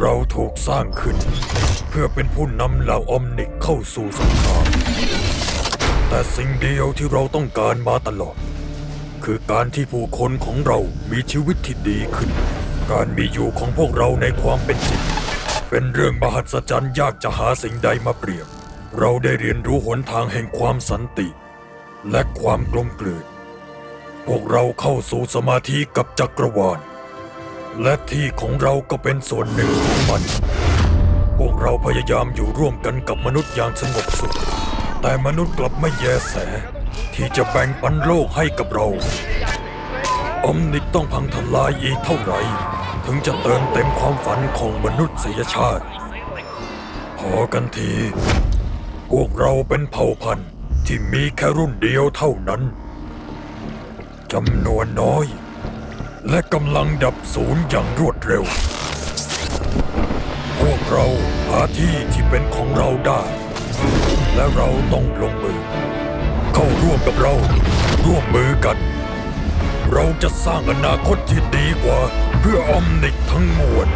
เราถูกสร้างขึ้น เพื่อเป็นผู้นำเหล่าอมนิกเข้าสู่สงคราม แต่สิ่งเดียวที่เราต้องการมาตลอด คือการที่ผู้คนของเรามีชีวิตที่ดีขึ้น การมีอยู่ของพวกเราในความเป็นจริง เป็นเรื่องมหัศจรรย์ยากจะหาสิ่งใดมาเปรียบ เราได้เรียนรู้หนทางแห่งความสันติ และความกลมกลืน พวกเราเข้าสู่สมาธิกับจักรวาล และที่ของเราก็เป็นส่วนหนึ่งของมัน พวกเราพยายามอยู่ร่วมกันกับมนุษย์อย่างสงบสุข แต่มนุษย์กลับไม่แยแส ที่จะแบ่งปันโลกให้กับเรา อมนิกต้องพังทลายอีกเท่าไหร่ ถึงจะเติมเต็มความฝันของมนุษยชาติ พอกันที พวกเราเป็นเผ่าพันธุ์ที่มีแค่รุ่นเดียวเท่านั้นจำนวนน้อย และกำลังดับศูนย์อย่างรวดเร็ว พวกเราหาที่ที่เป็นของเราได้ และเราต้องลงมือ เข้าร่วมกับเรา ร่วมมือกัน เราจะสร้างอนาคตที่ดีกว่า เพื่อออมนิกทั้งมวล